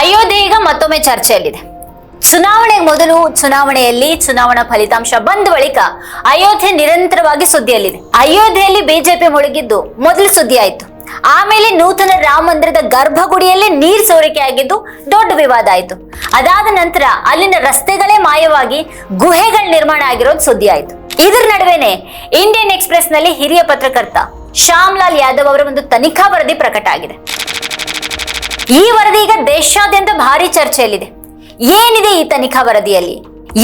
ಅಯೋಧ್ಯೆ ಈಗ ಮತ್ತೊಮ್ಮೆ ಚರ್ಚೆಯಲ್ಲಿದೆ. ಚುನಾವಣೆಗೆ ಮೊದಲು ಚುನಾವಣೆಯಲ್ಲಿ ಚುನಾವಣಾ ಫಲಿತಾಂಶ ಬಂದ ಬಳಿಕ ಅಯೋಧ್ಯೆ ನಿರಂತರವಾಗಿ ಸುದ್ದಿಯಲ್ಲಿದೆ. ಅಯೋಧ್ಯೆಯಲ್ಲಿ ಬಿಜೆಪಿ ಮುಳುಗಿದ್ದು ಮೊದಲು ಸುದ್ದಿ ಆಯ್ತು. ಆಮೇಲೆ ನೂತನ ರಾಮ ಮಂದಿರದ ಗರ್ಭಗುಡಿಯಲ್ಲೇ ನೀರ್ ಸೋರಿಕೆ ಆಗಿದ್ದು ದೊಡ್ಡ ವಿವಾದ ಆಯ್ತು. ಅದಾದ ನಂತರ ಅಲ್ಲಿನ ರಸ್ತೆಗಳೇ ಮಾಯವಾಗಿ ಗುಹೆಗಳ ನಿರ್ಮಾಣ ಆಗಿರೋದು ಸುದ್ದಿ ಆಯ್ತು. ಇದರ ನಡುವೆನೆ ಇಂಡಿಯನ್ ಎಕ್ಸ್ಪ್ರೆಸ್ನಲ್ಲಿ ಹಿರಿಯ ಪತ್ರಕರ್ತ ಶ್ಯಾಮ್ಲಾಲ್ ಯಾದವ್ ಅವರ ಒಂದು ತನಿಖಾ ವರದಿ ಪ್ರಕಟ ಆಗಿದೆ. ಈ ವರದಿ ಈಗ ದೇಶಾದ್ಯಂತ ಭಾರಿ ಚರ್ಚೆಯಲ್ಲಿದೆ. ಏನಿದೆ ಈ ತನಿಖಾ ವರದಿಯಲ್ಲಿ?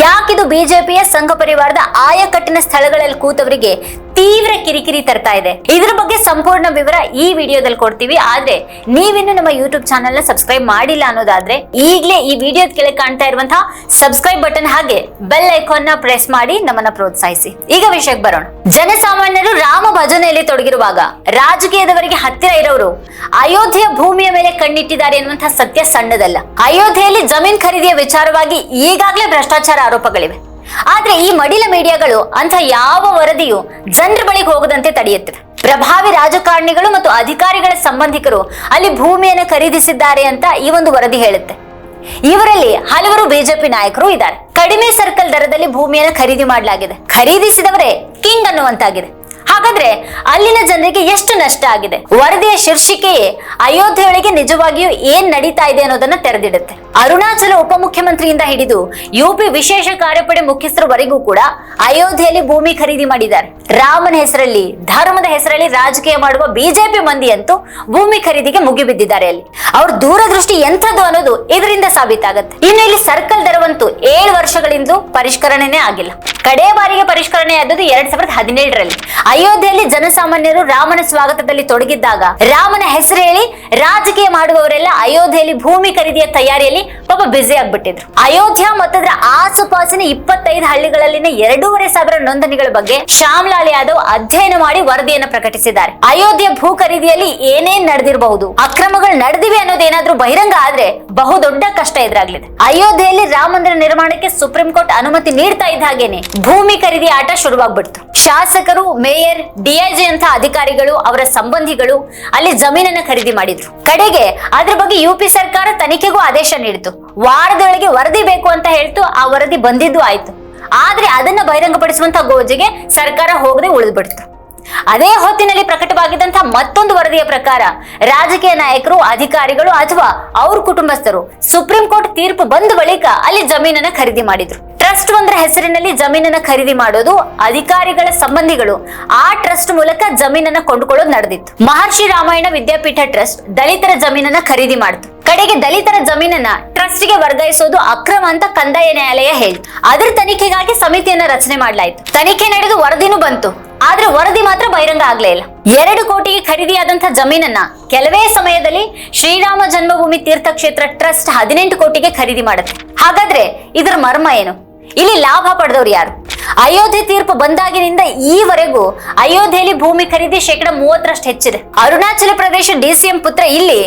ಯಾಕಿದು ಬಿಜೆಪಿಯ ಸಂಘ ಪರಿವಾರದ ಆಯಕಟ್ಟಿನ ಸ್ಥಳಗಳಲ್ಲಿ ಕೂತವರಿಗೆ ತೀವ್ರ ಕಿರಿಕಿರಿ ತರ್ತಾ ಇದೆ. ಇದ್ರ ಬಗ್ಗೆ ಸಂಪೂರ್ಣ ವಿವರ ಈ ವಿಡಿಯೋದಲ್ಲಿ ಕೊಡ್ತೀವಿ. ಆದ್ರೆ ನೀವಿನ್ನು ನಮ್ಮ ಯೂಟ್ಯೂಬ್ ಚಾನೆಲ್ನ ಸಬ್ಸ್ಕ್ರೈಬ್ ಮಾಡಿಲ್ಲ ಅನ್ನೋದಾದ್ರೆ ಈಗಲೇ ಈ ವಿಡಿಯೋದ ಕೆಳಗೆ ಕಾಣ್ತಾ ಇರುವಂತಹ ಸಬ್ಸ್ಕ್ರೈಬ್ ಬಟನ್ ಹಾಗೆ ಬೆಲ್ ಐಕಾನ್ನ ಪ್ರೆಸ್ ಮಾಡಿ ನಮ್ಮನ್ನ ಪ್ರೋತ್ಸಾಹಿಸಿ. ಈಗ ವಿಷಯಕ್ಕೆ ಬರೋಣ. ಜನಸಾಮಾನ್ಯರು ರಾಮ ಭಜನೆಯಲ್ಲಿ ತೊಡಗಿರುವಾಗ ರಾಜಕೀಯದವರಿಗೆ ಹತ್ತಿರ ಇರೋರು ಅಯೋಧ್ಯೆಯ ಭೂಮಿಯ ಮೇಲೆ ಕಣ್ಣಿಟ್ಟಿದ್ದಾರೆ ಎನ್ನುವಂತಹ ಸತ್ಯ ಸಣ್ಣದಲ್ಲ. ಅಯೋಧ್ಯೆಯಲ್ಲಿ ಜಮೀನ್ ಖರೀದಿಯ ವಿಚಾರವಾಗಿ ಈಗಾಗಲೇ ಭ್ರಷ್ಟಾಚಾರ ಆರೋಪಗಳಿವೆ. ಆದ್ರೆ ಈ ಮಡಿಲ ಮೀಡಿಯಾಗಳು ಅಂತ ಯಾವ ವರದಿಯು ಜನರ ಬಳಿಗೆ ಹೋಗದಂತೆ ತಡೆಯುತ್ತವೆ ಪ್ರಭಾವಿ ರಾಜಕಾರಣಿಗಳು ಮತ್ತು ಅಧಿಕಾರಿಗಳ ಸಂಬಂಧಿಕರು ಅಲ್ಲಿ ಭೂಮಿಯನ್ನು ಖರೀದಿಸಿದ್ದಾರೆ ಅಂತ ಈ ಒಂದು ವರದಿ ಹೇಳುತ್ತೆ. ಇವರಲ್ಲಿ ಹಲವರು ಬಿಜೆಪಿ ನಾಯಕರು ಇದ್ದಾರೆ. ಕಡಿಮೆ ಸರ್ಕಲ್ ದರದಲ್ಲಿ ಭೂಮಿಯನ್ನು ಖರೀದಿ ಮಾಡಲಾಗಿದೆ. ಖರೀದಿಸಿದವರೇ ಕಿಂಗ್ ಅನ್ನುವಂತಾಗಿದೆ. ಹಾಗಾದ್ರೆ ಅಲ್ಲಿನ ಜನರಿಗೆ ಎಷ್ಟು ನಷ್ಟ ಆಗಿದೆ? ವರದಿಯ ಶೀರ್ಷಿಕೆಯೇ ಅಯೋಧ್ಯೆಯೊಳಗೆ ನಿಜವಾಗಿಯೂ ಏನ್ ನಡೀತಾ ಇದೆ ಅನ್ನೋದನ್ನ ತೆರೆದಿಡುತ್ತೆ. ಅರುಣಾಚಲ ಉಪಮುಖ್ಯಮಂತ್ರಿಯಿಂದ ಹಿಡಿದು ಯುಪಿ ವಿಶೇಷ ಕಾರ್ಯಪಡೆ ಮುಖ್ಯಸ್ಥರವರೆಗೂ ಕೂಡ ಅಯೋಧ್ಯೆಯಲ್ಲಿ ಭೂಮಿ ಖರೀದಿ ಮಾಡಿದ್ದಾರೆ. ರಾಮನ ಹೆಸರಲ್ಲಿ, ಧರ್ಮದ ಹೆಸರಲ್ಲಿ ರಾಜಕೀಯ ಮಾಡುವ ಬಿಜೆಪಿ ಮಂದಿ ಅಂತೂ ಭೂಮಿ ಖರೀದಿಗೆ ಮುಗಿಬಿದ್ದಿದ್ದಾರೆ ಅಲ್ಲಿ. ಅವ್ರ ದೂರದೃಷ್ಟಿ ಎಂಥದ್ದು ಅನ್ನೋದು ಇದರಿಂದ ಸಾಬೀತಾಗುತ್ತೆ. ಇನ್ನು ಇಲ್ಲಿ ಸರ್ಕಲ್ ದರವಂತೂ ಏಳು ವರ್ಷಗಳಿಂದ ಪರಿಷ್ಕರಣೆನೇ ಆಗಿಲ್ಲ. ಕಡೆ ಬಾರಿಗೆ ಪರಿಷ್ಕರಣೆ ಆದದ್ದು ಎರಡ್ ಸಾವಿರದ ಹದಿನೇಳರಲ್ಲಿ. ಅಯೋಧ್ಯೆಯಲ್ಲಿ ಜನಸಾಮಾನ್ಯರು ರಾಮನ ಸ್ವಾಗತದಲ್ಲಿ ತೊಡಗಿದ್ದಾಗ ರಾಮನ ಹೆಸರು ಹೇಳಿ ರಾಜಕೀಯ ಮಾಡುವವರೆಲ್ಲ ಅಯೋಧ್ಯೆಯಲ್ಲಿ ಭೂಮಿ ಖರೀದಿಯ ತಯಾರಿಯಲ್ಲಿ ಪಾಪ ಬ್ಯುಸಿ ಆಗ್ಬಿಟ್ಟಿದ್ರು. ಅಯೋಧ್ಯ ಮತ್ತದ್ರ ಆಸುಪಾಸಿನ ಇಪ್ಪತ್ತೈದು ಹಳ್ಳಿಗಳಲ್ಲಿನ ಎರಡೂವರೆ ಸಾವಿರ ನೋಂದಣಿಗಳ ಬಗ್ಗೆ ಶ್ಯಾಮ್ಲಾಲ್ ಯಾದವ್ ಅಧ್ಯಯನ ಮಾಡಿ ವರದಿಯನ್ನು ಪ್ರಕಟಿಸಿದ್ದಾರೆ. ಅಯೋಧ್ಯೆ ಭೂ ಖರೀದಿಯಲ್ಲಿ ಏನೇನ್ ನಡೆದಿರಬಹುದು, ಅಕ್ರಮಗಳು ನಡೆದಿವೆ ಅನ್ನೋದೇನಾದ್ರೂ ಬಹಿರಂಗ ಆದ್ರೆ ಬಹುದೊಡ್ಡ ಕಷ್ಟ ಎದುರಾಗ್ಲಿದೆ. ಅಯೋಧ್ಯೆಯಲ್ಲಿ ರಾಮ ಮಂದಿರ ನಿರ್ಮಾಣಕ್ಕೆ ಸುಪ್ರೀಂ ಕೋರ್ಟ್ ಅನುಮತಿ ನೀಡ್ತಾ ಇದ್ದ ಹಾಗೇನೆ ಭೂಮಿ ಖರೀದಿ ಆಟ ಶುರುವಾಗ್ಬಿಡ್ತು. ಶಾಸಕರು, ಮೇಯರ್, ಡಿಐಜಿ ಅಂತ ಅಧಿಕಾರಿಗಳು, ಅವರ ಸಂಬಂಧಿಗಳು ಅಲ್ಲಿ ಜಮೀನನ್ನ ಖರೀದಿ ಮಾಡಿದ್ರು. ಕಡೆಗೆ ಅದ್ರ ಬಗ್ಗೆ ಯುಪಿ ಸರ್ಕಾರ ತನಿಖೆಗೂ ಆದೇಶ ನೀಡಿತು. ವಾರದೊಳಗೆ ವರದಿ ಬೇಕು ಅಂತ ಹೇಳ್ತು, ಆ ವರದಿ ಬಂದಿದ್ದು ಆಯ್ತು. ಆದ್ರೆ ಅದನ್ನ ಬಹಿರಂಗಪಡಿಸುವಂತ ಗೋಜಿಗೆ ಸರ್ಕಾರ ಹೋಗದೆ ಉಳಿದ್ಬಿಡ್ತು. ಅದೇ ಹೊತ್ತಿನಲ್ಲಿ ಪ್ರಕಟವಾಗಿದ್ದಂತಹ ಮತ್ತೊಂದು ವರದಿಯ ಪ್ರಕಾರ ರಾಜಕೀಯ ನಾಯಕರು, ಅಧಿಕಾರಿಗಳು ಅಥವಾ ಅವ್ರ ಕುಟುಂಬಸ್ಥರು ಸುಪ್ರೀಂ ಕೋರ್ಟ್ ತೀರ್ಪು ಬಂದ ಬಳಿಕ ಅಲ್ಲಿ ಜಮೀನನ್ನ ಖರೀದಿ ಮಾಡಿದ್ರು. ಟ್ರಸ್ಟ್ ಒಂದರ ಹೆಸರಿನಲ್ಲಿ ಜಮೀನನ್ನ ಖರೀದಿ ಮಾಡೋದು ಅಧಿಕಾರಿಗಳ ಸಂಬಂಧಿಗಳು. ಆ ಟ್ರಸ್ಟ್ ಮೂಲಕ ಜಮೀನನ್ನ ಕೊಂಡುಕೊಳ್ಳೋದು ನಡೆದಿತ್ತು. ಮಹರ್ಷಿ ರಾಮಾಯಣ ವಿದ್ಯಾಪೀಠ ಟ್ರಸ್ಟ್ ದಲಿತರ ಜಮೀನನ್ನ ಖರೀದಿ ಮಾಡಿತು. ಕಡೆಗೆ ದಲಿತರ ಜಮೀನನ್ನ ಟ್ರಸ್ಟ್ಗೆ ವರ್ಗಾಯಿಸೋದು ಅಕ್ರಮ ಅಂತ ಕಂದಾಯ ನ್ಯಾಯಾಲಯ ಹೇಳಿತು. ಅದರ ತನಿಖೆಗಾಗಿ ಸಮಿತಿಯನ್ನ ರಚನೆ ಮಾಡಲಾಯಿತು. ತನಿಖೆ ನಡೆದು ವರದಿನೂ ಬಂತು. ಆದ್ರೆ ವರದಿ ಮಾತ್ರ ಬಹಿರಂಗ ಆಗ್ಲೇ ಇಲ್ಲ. ಎರಡು ಕೋಟಿಗೆ ಖರೀದಿಯಾದಂತಹ ಜಮೀನನ್ನ ಕೆಲವೇ ಸಮಯದಲ್ಲಿ ಶ್ರೀರಾಮ ಜನ್ಮಭೂಮಿ ತೀರ್ಥಕ್ಷೇತ್ರ ಟ್ರಸ್ಟ್ ಹದಿನೆಂಟು ಕೋಟಿಗೆ ಖರೀದಿ ಮಾಡುತ್ತೆ. ಹಾಗಾದ್ರೆ ಇದರ ಮರ್ಮ ಏನು? ಇಲ್ಲಿ ಲಾಭ ಪಡೆದವರು ಯಾರು? ಅಯೋಧ್ಯೆ ತೀರ್ಪು ಬಂದಾಗಿನಿಂದ ಈವರೆಗೂ ಅಯೋಧ್ಯೆಯಲ್ಲಿ ಭೂಮಿ ಖರೀದಿ ಶೇಕಡ ಮೂವತ್ತರಷ್ಟು ಹೆಚ್ಚಿದೆ. ಅರುಣಾಚಲ ಪ್ರದೇಶ ಡಿಸಿಎಂ ಪುತ್ರ ಇಲ್ಲಿ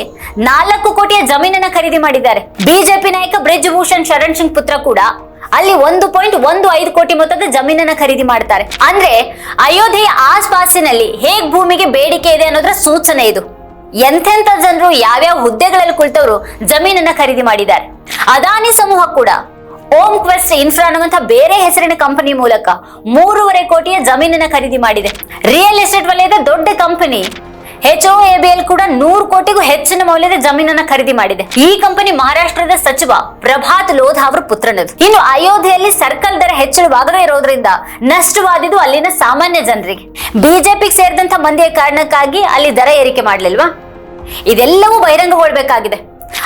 ನಾಲ್ಕು ಕೋಟಿಯ ಜಮೀನನ್ನ ಖರೀದಿ ಮಾಡಿದ್ದಾರೆ. ಬಿಜೆಪಿ ನಾಯಕ ಬ್ರಿಜ್ ಭೂಷಣ್ ಶರಣ್ ಸಿಂಗ್ ಪುತ್ರ ಕೂಡ ಅಲ್ಲಿ ಒಂದು ಪಾಯಿಂಟ್ ಒಂದು ಐದು ಕೋಟಿ ಮೊತ್ತದ ಜಮೀನನ್ನ ಖರೀದಿ ಮಾಡ್ತಾರೆ. ಅಂದ್ರೆ ಅಯೋಧ್ಯೆಯ ಆಸ್ಪಾಸಿನಲ್ಲಿ ಹೇಗ್ ಭೂಮಿಗೆ ಬೇಡಿಕೆ ಇದೆ ಅನ್ನೋದ್ರ ಸೂಚನೆ ಇದು. ಎಂಥೆಂಥ ಜನರು ಯಾವ್ಯಾವ ಹುದ್ದೆಗಳಲ್ಲಿ ಕುಳಿತವರು ಜಮೀನನ್ನ ಖರೀದಿ ಮಾಡಿದ್ದಾರೆ. ಅದಾನಿ ಸಮೂಹ ಕೂಡ ಓಮ್ ಕ್ವೆಸ್ಟ್ ಇನ್ಫ್ರಾ ಅನ್ನುವಂಥ ಬೇರೆ ಹೆಸರಿನ ಕಂಪನಿ ಮೂಲಕ ಮೂರುವರೆ ಕೋಟಿಯ ಜಮೀನನ್ನ ಖರೀದಿ ಮಾಡಿದೆ. ರಿಯಲ್ ಎಸ್ಟೇಟ್ ವಲಯದ ದೊಡ್ಡ ಕಂಪನಿ ಎಲ್ ಕೂಡ ನೂರು ಕೋಟಿಗೂ ಹೆಚ್ಚಿನ ಮೌಲ್ಯದ ಜಮೀನನ್ನ ಖರೀದಿ ಮಾಡಿದೆ. ಈ ಕಂಪನಿ ಮಹಾರಾಷ್ಟ್ರದ ಸಚಿವ ಪ್ರಭಾತ್ ಲೋಧ ಅವರ ಪುತ್ರನದು. ಇನ್ನು ಅಯೋಧ್ಯೆಯಲ್ಲಿ ಸರ್ಕಲ್ ದರ ಹೆಚ್ಚಳವಾಗದೇ ಇರೋದ್ರಿಂದ ನಷ್ಟವಾದಿದ್ದು ಅಲ್ಲಿನ ಸಾಮಾನ್ಯ ಜನರಿಗೆ. ಬಿಜೆಪಿಗೆ ಸೇರಿದಂತ ಮಂದಿಯ ಕಾರಣಕ್ಕಾಗಿ ಅಲ್ಲಿ ದರ ಏರಿಕೆ ಮಾಡ್ಲಿಲ್ವಾ? ಇದೆಲ್ಲವೂ ಬಹಿರಂಗಗೊಳ್ಬೇಕಾಗಿದೆ.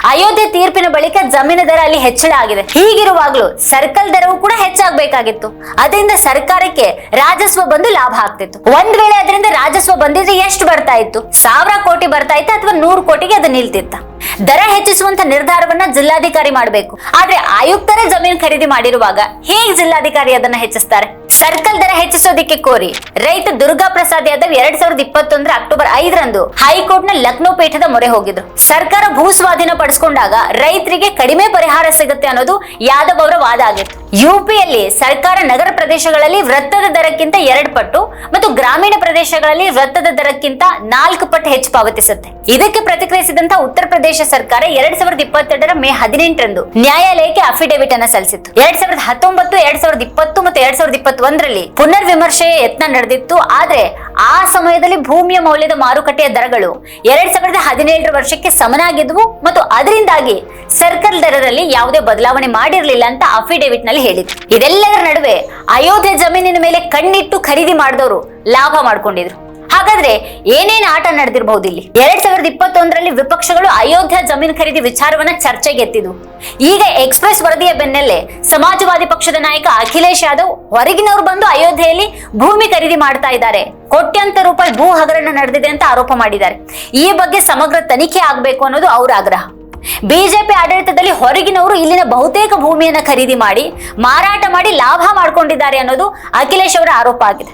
ಅಯೋಧ್ಯೆ ತೀರ್ಪಿನ ಬಳಿಕ ಜಮೀನು ದರ ಅಲ್ಲಿ ಹೆಚ್ಚಳ ಆಗಿದೆ. ಹೀಗಿರುವಾಗಲೂ ಸರ್ಕಲ್ ದರವು ಕೂಡ ಹೆಚ್ಚಾಗಬೇಕಾಗಿತ್ತು. ಅದರಿಂದ ಸರ್ಕಾರಕ್ಕೆ ರಾಜಸ್ವ ಬಂದು ಲಾಭ ಆಗ್ತಿತ್ತು. ಒಂದ್ ವೇಳೆ ಅದರಿಂದ ರಾಜಸ್ವ ಬಂದಿದ್ರೆ ಎಷ್ಟು ಬರ್ತಾ ಇತ್ತು? ಸಾವಿರ ಕೋಟಿ ಬರ್ತಾ ಇತ್ತು ಅಥವಾ ನೂರು ಕೋಟಿಗೆ ಅದು ನಿಲ್ತಿತ್ತ? ದರ ಹೆಚ್ಚಿಸುವಂತ ನಿರ್ಧಾರವನ್ನ ಜಿಲ್ಲಾಧಿಕಾರಿ ಮಾಡಬೇಕು. ಆದ್ರೆ ಆಯುಕ್ತರೇ ಜಮೀನು ಖರೀದಿ ಮಾಡಿರುವಾಗ ಹೇಗೆ ಜಿಲ್ಲಾಧಿಕಾರಿ ಅದನ್ನ ಹೆಚ್ಚಿಸ್ತಾರೆ? ಸರ್ಕಲ್ ದರ ಹೆಚ್ಚಿಸೋದಕ್ಕೆ ಕೋರಿ ರೈತ ದುರ್ಗಾ ಪ್ರಸಾದ್ ಯಾದವ್ ಎರಡ್ ಸಾವಿರದ ಇಪ್ಪತ್ತೊಂದರ ಅಕ್ಟೋಬರ್ ಐದರಂದು ಹೈಕೋರ್ಟ್ನ ಲಕ್ನೋ ಪೀಠದ ಮೊರೆ ಹೋಗಿದ್ರು. ಸರ್ಕಾರ ಭೂ ಸ್ವಾಧೀನ ಪಡಿಸಿಕೊಂಡಾಗ ರೈತರಿಗೆ ಕಡಿಮೆ ಪರಿಹಾರ ಸಿಗುತ್ತೆ ಅನ್ನೋದು ಯಾದವ್ ಅವರ ವಾದ ಆಗಿತ್ತು. ಯುಪಿಯಲ್ಲಿ ಸರ್ಕಾರ ನಗರ ಪ್ರದೇಶಗಳಲ್ಲಿ ವೃತ್ತದ ದರಕ್ಕಿಂತ ಎರಡ್ ಪಟ್ಟು ಮತ್ತು ಗ್ರಾಮೀಣ ಪ್ರದೇಶಗಳಲ್ಲಿ ವೃತ್ತದ ದರಕ್ಕಿಂತ ನಾಲ್ಕು ಪಟ್ಟು ಹೆಚ್ಚು ಪಾವತಿಸುತ್ತೆ. ಇದಕ್ಕೆ ಪ್ರತಿಕ್ರಿಯಿಸಿದಂತ ಉತ್ತರ ಪ್ರದೇಶ ಸರ್ಕಾರ ಎರಡ್ ಸಾವಿರದ ಇಪ್ಪತ್ತೆರಡರ ಮೇ ಹದಿನೆಂಟರಂದು ನ್ಯಾಯಾಲಯಕ್ಕೆ ಅಫಿಡೇವಿಟ್ ಅನ್ನು ಸಲ್ಲಿಸಿತ್ತು. ಎರಡ್ ಸಾವಿರದ ಹತ್ತೊಂಬತ್ತು, ಎರಡ್ ಸಾವಿರದ ಇಪ್ಪತ್ತು ಮತ್ತು ಎರಡ್ ಸಾವಿರದ ಇಪ್ಪತ್ತೊಂದರಲ್ಲಿ ಪುನರ್ ವಿಮರ್ಶೆಯ ಯತ್ನ ನಡೆದಿತ್ತು, ಆದ್ರೆ ಆ ಸಮಯದಲ್ಲಿ ಭೂಮಿಯ ಮೌಲ್ಯದ ಮಾರುಕಟ್ಟೆಯ ದರಗಳು ಎರಡ್ ಸಾವಿರದ ಹದಿನೇಳರ ವರ್ಷಕ್ಕೆ ಸಮನಾಗಿದ್ವು ಮತ್ತು ಅದರಿಂದಾಗಿ ಸರ್ಕಲ್ ದರದಲ್ಲಿ ಯಾವುದೇ ಬದಲಾವಣೆ ಮಾಡಿರಲಿಲ್ಲ ಅಂತ ಅಫಿಡೇವಿಟ್ನಲ್ಲಿ ಹೇಳಿದ್ರು. ಇದೆಲ್ಲದರ ನಡುವೆ ಅಯೋಧ್ಯೆ ಜಮೀನಿನ ಮೇಲೆ ಕಣ್ಣಿಟ್ಟು ಖರೀದಿ ಮಾಡಿದವರು ಲಾಭ ಮಾಡ್ಕೊಂಡಿದ್ರು. ಹಾಗಾದ್ರೆ ಏನೇನು ಆಟ ನಡೆದಿರಬಹುದು ಇಲ್ಲಿ? ಎರಡ್ ಸಾವಿರದ ಇಪ್ಪತ್ತೊಂದರಲ್ಲಿ ವಿಪಕ್ಷಗಳು ಅಯೋಧ್ಯ ಜಮೀನು ಖರೀದಿ ವಿಚಾರವನ್ನ ಚರ್ಚೆಗೆ ಎತ್ತಿದ್ವು ಈಗ ಎಕ್ಸ್ಪ್ರೆಸ್ ವರದಿಯ ಬೆನ್ನಲ್ಲೇ ಸಮಾಜವಾದಿ ಪಕ್ಷದ ನಾಯಕ ಅಖಿಲೇಶ್ ಯಾದವ್ ಹೊರಗಿನವರು ಬಂದು ಅಯೋಧ್ಯೆಯಲ್ಲಿ ಭೂಮಿ ಖರೀದಿ ಮಾಡ್ತಾ ಇದ್ದಾರೆ. ಕೋಟ್ಯಂತರ ರೂಪಾಯಿ ಭೂ ಹಗರಣ ನಡೆದಿದೆ ಅಂತ ಆರೋಪ ಮಾಡಿದ್ದಾರೆ. ಈ ಬಗ್ಗೆ ಸಮಗ್ರ ತನಿಖೆ ಆಗಬೇಕು ಅನ್ನೋದು ಅವರ ಆಗ್ರಹ. ಬಿಜೆಪಿ ಆಡಳಿತದಲ್ಲಿ ಹೊರಗಿನವರು ಇಲ್ಲಿನ ಬಹುತೇಕ ಭೂಮಿಯನ್ನ ಖರೀದಿ ಮಾಡಿ ಮಾರಾಟ ಮಾಡಿ ಲಾಭ ಮಾಡಿಕೊಂಡಿದ್ದಾರೆ ಅನ್ನೋದು ಅಖಿಲೇಶ್ ಅವರ ಆರೋಪ ಆಗಿದೆ.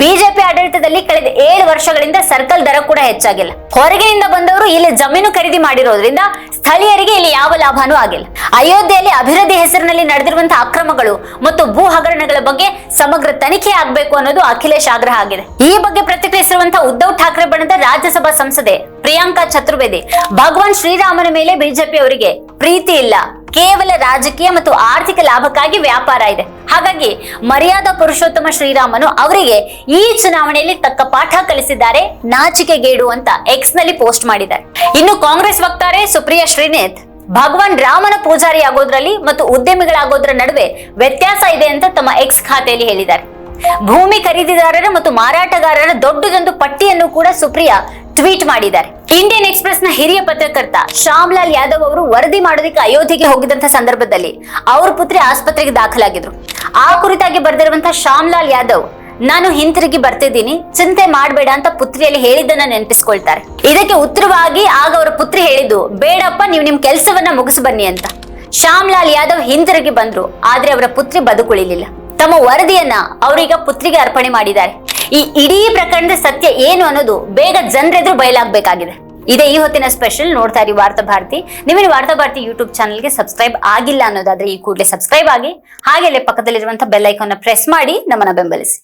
ಬಿಜೆಪಿ ಆಡಳಿತದಲ್ಲಿ ಕಳೆದ ಏಳು ವರ್ಷಗಳಿಂದ ಸರ್ಕಲ್ ದರ ಕೂಡ ಹೆಚ್ಚಾಗಿಲ್ಲ. ಹೊರಗಿನಿಂದ ಬಂದವರು ಇಲ್ಲಿ ಜಮೀನು ಖರೀದಿ ಮಾಡಿರೋದ್ರಿಂದ ಸ್ಥಳೀಯರಿಗೆ ಇಲ್ಲಿ ಯಾವ ಲಾಭನೂ ಆಗಿಲ್ಲ. ಅಯೋಧ್ಯೆಯಲ್ಲಿ ಅಭಿವೃದ್ಧಿ ಹೆಸರಿನಲ್ಲಿ ನಡೆದಿರುವಂತಹ ಅಕ್ರಮಗಳು ಮತ್ತು ಭೂ ಹಗರಣಗಳ ಬಗ್ಗೆ ಸಮಗ್ರ ತನಿಖೆ ಆಗಬೇಕು ಅನ್ನೋದು ಅಖಿಲೇಶ್ ಆಗ್ರಹ ಆಗಿದೆ. ಈ ಬಗ್ಗೆ ಪ್ರತಿಕ್ರಿಯಿಸಿರುವಂತಹ ಉದ್ಧವ್ ಠಾಕ್ರೆ ಬಣದ ರಾಜ್ಯಸಭಾ ಸಂಸದೆ ಪ್ರಿಯಾಂಕಾ ಚತುರ್ವೇದಿ ಭಗವಾನ್ ಶ್ರೀರಾಮನ ಮೇಲೆ ಬಿಜೆಪಿ ಅವರಿಗೆ ಪ್ರೀತಿ ಇಲ್ಲ. ಕೇವಲ ರಾಜಕೀಯ ಮತ್ತು ಆರ್ಥಿಕ ಲಾಭಕ್ಕಾಗಿ ವ್ಯಾಪಾರ ಇದೆ. ಹಾಗಾಗಿ ಮರ್ಯಾದಾ ಪುರುಷೋತ್ತಮ ಶ್ರೀರಾಮನು ಅವರಿಗೆ ಈ ಚುನಾವಣೆಯಲ್ಲಿ ತಕ್ಕ ಪಾಠ ಕಲಿಸಿದ್ದಾರೆ, ನಾಚಿಕೆಗೇಡು ಅಂತ ಎಕ್ಸ್ನಲ್ಲಿ ಪೋಸ್ಟ್ ಮಾಡಿದ್ದಾರೆ. ಇನ್ನು ಕಾಂಗ್ರೆಸ್ ವಕ್ತಾರೆ ಸುಪ್ರಿಯಾ ಶ್ರೀನೇತ್, ಭಗವಾನ್ ರಾಮನ ಪೂಜಾರಿ ಆಗೋದ್ರಲ್ಲಿ ಮತ್ತು ಉದ್ಯಮಿಗಳಾಗೋದ್ರ ನಡುವೆ ವ್ಯತ್ಯಾಸ ಇದೆ ಅಂತ ತಮ್ಮ ಎಕ್ಸ್ ಖಾತೆಯಲ್ಲಿ ಹೇಳಿದ್ದಾರೆ. ಭೂಮಿ ಖರೀದಿದಾರರ ಮತ್ತು ಮಾರಾಟಗಾರರ ದೊಡ್ಡದೊಂದು ಪಟ್ಟಿಯನ್ನು ಕೂಡ ಸುಪ್ರಿಯಾ ಟ್ವೀಟ್ ಮಾಡಿದ್ದಾರೆ. ಇಂಡಿಯನ್ ಎಕ್ಸ್ಪ್ರೆಸ್ನ ಹಿರಿಯ ಪತ್ರಕರ್ತ ಶ್ಯಾಮ್ಲಾಲ್ ಯಾದವ್ ಅವರು ವರದಿ ಮಾಡೋದಕ್ಕೆ ಅಯೋಧ್ಯೆಗೆ ಹೋಗಿದಂತ ಸಂದರ್ಭದಲ್ಲಿ ಅವ್ರ ಪುತ್ರಿ ಆಸ್ಪತ್ರೆಗೆ ದಾಖಲಾಗಿದ್ರು. ಆ ಕುರಿತಾಗಿ ಬರೆದಿರುವಂತಹ ಶ್ಯಾಮ್ಲಾಲ್ ಯಾದವ್, ನಾನು ಹಿಂತಿರುಗಿ ಬರ್ತಿದ್ದೀನಿ, ಚಿಂತೆ ಮಾಡಬೇಡ ಅಂತ ಪುತ್ರಿಯಲ್ಲಿ ಹೇಳಿದ್ದನ್ನ ನೆನಪಿಸ್ಕೊಳ್ತಾರೆ. ಇದಕ್ಕೆ ಉತ್ತರವಾಗಿ ಆಗ ಅವರ ಪುತ್ರಿ ಹೇಳಿದ್ದು, ಬೇಡಪ್ಪ, ನೀವು ನಿಮ್ ಕೆಲಸವನ್ನ ಮುಗಿಸಿ ಬನ್ನಿ ಅಂತ. ಶ್ಯಾಮ್ಲಾಲ್ ಯಾದವ್ ಹಿಂತಿರುಗಿ ಬಂದ್ರು, ಆದ್ರೆ ಅವರ ಪುತ್ರಿ ಬದುಕುಳಿಲಿಲ್ಲ. ತಮ್ಮ ವರದಿಯನ್ನ ಅವರೀಗ ಪುತ್ರಿಗೆ ಅರ್ಪಣೆ ಮಾಡಿದ್ದಾರೆ. ಈ ಇಡೀ ಪ್ರಕರಣದ ಸತ್ಯ ಏನು ಅನ್ನೋದು ಬೇಗ ಜನರೆದುರು ಬಯಲಾಗಬೇಕಾಗಿದೆ. ಇದೇ ಈ ಹೊತ್ತಿನ ಸ್ಪೆಷಲ್ ನೋಡ್ತಾ ಇರಿ ವಾರ್ತಾ ಭಾರತಿ. ನೀವೇನು ವಾರ್ತಾ ಭಾರತಿ ಯೂಟ್ಯೂಬ್ ಚಾನಲ್ಗೆ ಸಬ್ಸ್ಕ್ರೈಬ್ ಆಗಿಲ್ಲ ಅನ್ನೋದಾದ್ರೆ ಈ ಕೂಡಲೇ ಸಬ್ಸ್ಕ್ರೈಬ್ ಆಗಿ ಹಾಗೆಲ್ಲೇ ಪಕ್ಕದಲ್ಲಿರುವಂತಹ ಬೆಲ್ ಐಕಾನ್ ಪ್ರೆಸ್ ಮಾಡಿ ನಮ್ಮನ್ನ ಬೆಂಬಲಿಸಿ.